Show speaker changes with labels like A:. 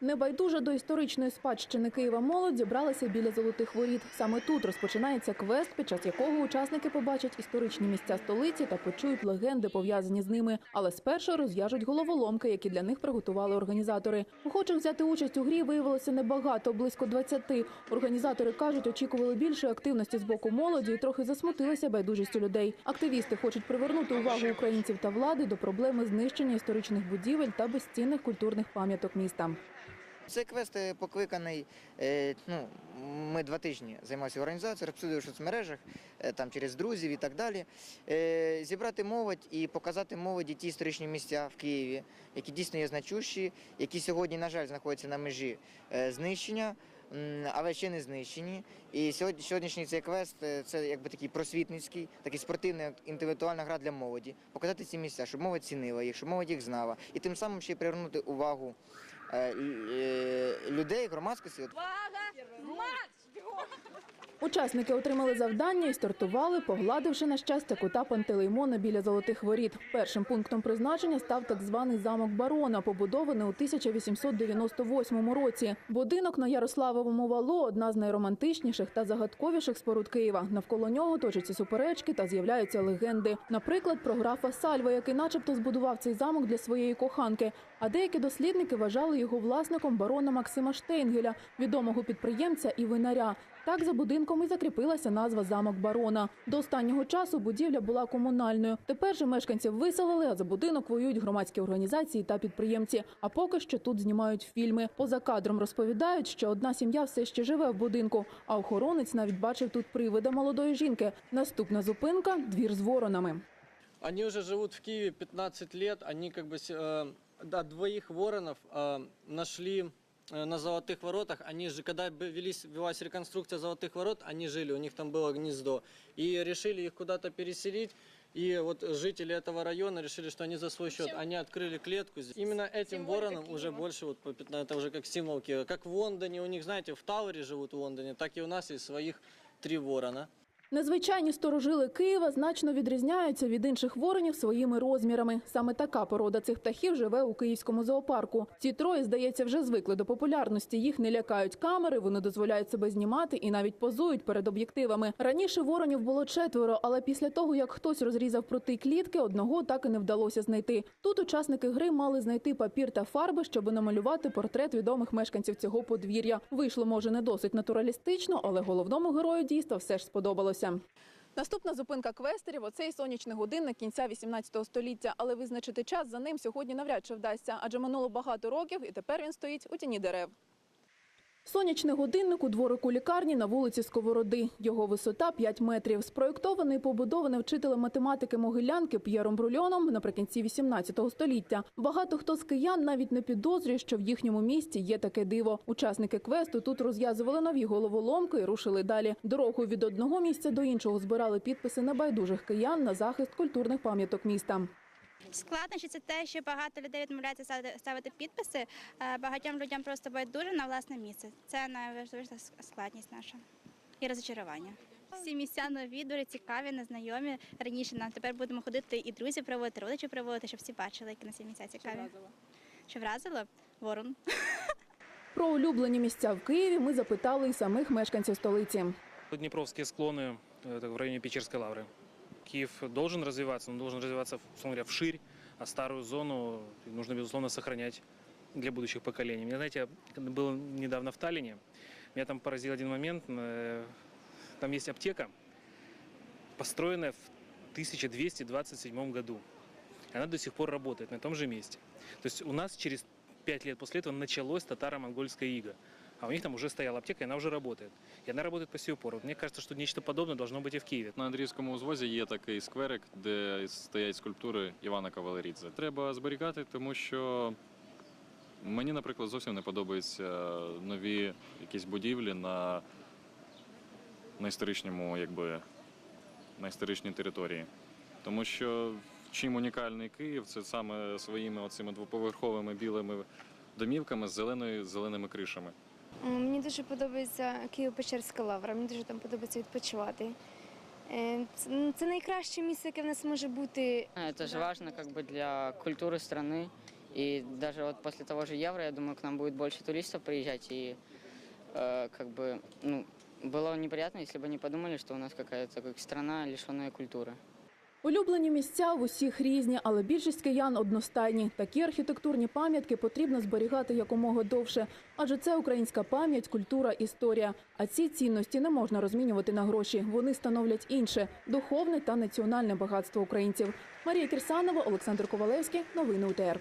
A: Небайдужа до історичної спадщини Києва молодь зібралася біля золотих воріт. Саме тут розпочинається квест, під час якого учасники побачать історичні місця столиці та почують легенди, пов'язані з ними. Але спершу розв'яжуть головоломки, які для них приготували організатори. Охочих взяти участь у грі виявилося небагато, близько 20. Організатори кажуть, очікували більшої активності з боку молоді і трохи засмутилися байдужістю людей. Активісти хочуть привернути увагу українців та влади до проблеми знищення історичних будівель та безцінних культурних пам'яток міста.
B: Цей квест е, покликаний. е, Ну, ми два тижні займалися організацією, розповідали в соцмережах, е, там через друзів і так далі. Зібрати молодь і показати молоді ті історичні місця в Києві, які дійсно є значущі, які сьогодні, на жаль, знаходяться на межі знищення. Але ще не знищені. І сьогоднішній цей квест це якби такий просвітницький, такий спортивний інтелектуальна гра для молоді. Показати ці місця, щоб молодь цінила їх, щоб молодь їх знала. І тим самим ще привернути увагу людей, громадськості. От
A: Учасники отримали завдання і стартували, погладивши на щастя кота Пантелеймона біля золотих воріт. Першим пунктом призначення став так званий замок барона, побудований у 1898 році. Будинок на Ярославовому валу одна з найромантичніших та загадковіших споруд Києва. Навколо нього точаться суперечки та з'являються легенди. Наприклад, про графа Сальва, який, начебто, збудував цей замок для своєї коханки. А деякі дослідники вважали його власником барона Максима Штейнгеля, відомого підприємця і винаря. Так за будинком і закріпилася назва замок барона. До останнього часу будівля була комунальною. Тепер же мешканців виселили, а за будинок воюють громадські організації та підприємці. А поки що тут знімають фільми. Поза кадром розповідають, що одна сім'я все ще живе в будинку, а охоронець навіть бачив тут привида молодої жінки. Наступна зупинка двір з воронами.
C: Они уже живут в Киеве 15 лет. Они как бы с- э, да, двоих воронов э, нашли э, на Золотых воротах. Они же, когда бы велись, велась реконструкция Золотых ворот, они жили, у них там было гнездо. И решили их куда-то переселить. И вот жители этого района решили, что они за свой счет, они открыли клетку. здесь. Именно этим воронам уже больше, вот, по 15 это уже как символ Киева. Как в Лондоне, у них, знаете, в Тауэре живут в Лондоне, так и у нас есть своих три ворона.
A: Незвичайні сторожили Києва значно відрізняються від інших воронів своїми розмірами. Саме така порода цих птахів живе у київському зоопарку. Ці троє, здається, вже звикли до популярності. Їх не лякають камери, вони дозволяють себе знімати і навіть позують перед об'єктивами. Раніше воронів було четверо, але після того, як хтось розрізав прути клітки, одного так і не вдалося знайти. Тут учасники гри мали знайти папір та фарби, щоб намалювати портрет відомих мешканців цього подвір'я. Вийшло, може, не досить натуралістично, але головному герою дійства все ж сподобалося. Наступна зупинка квестерів оцей сонячний годинник кінця 18 століття. Але визначити час за ним сьогодні навряд чи вдасться, адже минуло багато років, і тепер він стоїть у тіні дерев. Сонячний годинник у дворику лікарні на вулиці Сковороди. Його висота 5 метрів. Спроєктований і побудований вчителем математики Могилянки П'єром Брульоном наприкінці 18 століття. Багато хто з киян навіть не підозрює, що в їхньому місті є таке диво. Учасники квесту тут розв'язували нові головоломки і рушили далі. Дорогою від одного місця до іншого збирали підписи небайдужих киян на захист культурних пам'яток міста.
D: Складнощі це те, що багато людей відмовляються ставити- ставити підписи. Е, Багатьом людям просто байдуже на власне місце. Це найважливіша складність наша і розчарування. Всі місця нові, дуже цікаві, незнайомі. Раніше нам тепер будемо ходити і друзів приводити, родичів приводити, щоб всі бачили, які на ці місця цікаві. Що вразило? Ворон.
A: Про улюблені місця в Києві ми запитали і самих мешканців столиці.
E: Днепровские склоны это в районе Печерской лавры. Киев должен развиваться, но должен развиваться, условно говоря, вширь, а старую зону нужно, безусловно, сохранять для будущих поколений. Мне, знаете, я был недавно в Таллине, меня там поразил один момент. э, Там есть аптека, построенная в 1227 году. Она до сих пор работает на том же месте. То есть у нас через пять лет после этого началось татаро-монгольское иго. А у них там уже стояла аптека, и она уже работает. И она работает по сию пору. Вот Мне кажется, что нечто подобное должно быть и в Киеве.
F: На Андріївському узвозі є такий скверик, де стоять скульптури Івана Кавалерідзе. Треба зберігати, тому що мені, наприклад, зовсім не подобаються нові якісь будівлі на, на історичному, якби, на історичній території. Тому що чим унікальний Київ, це саме своїми оцими двоповерховими білими домівками з зеленою, зеленими кришами.
G: Мені дуже подобається Києво-Печерська лавра, мені дуже там подобається відпочивати. Е, Це, ну, це найкраще місце, яке в нас може бути.
H: Это же важно как бы для культуры страны И даже вот после того же Евро, я думаю, к нам будет больше туристов приезжать. И э, как бы, ну, было бы неприятно, если бы они подумали, что у нас какая-то как страна, лишенная культуры.
A: Улюблені місця в усіх різні, але більшість киян одностайні. Такі архітектурні пам'ятки потрібно зберігати якомога довше, адже це українська пам'ять, культура, історія. А ці цінності не можна розмінювати на гроші. Вони становлять інше духовне та національне багатство українців. Марія Кірсанова, Олександр Ковалевський. Новини УТР.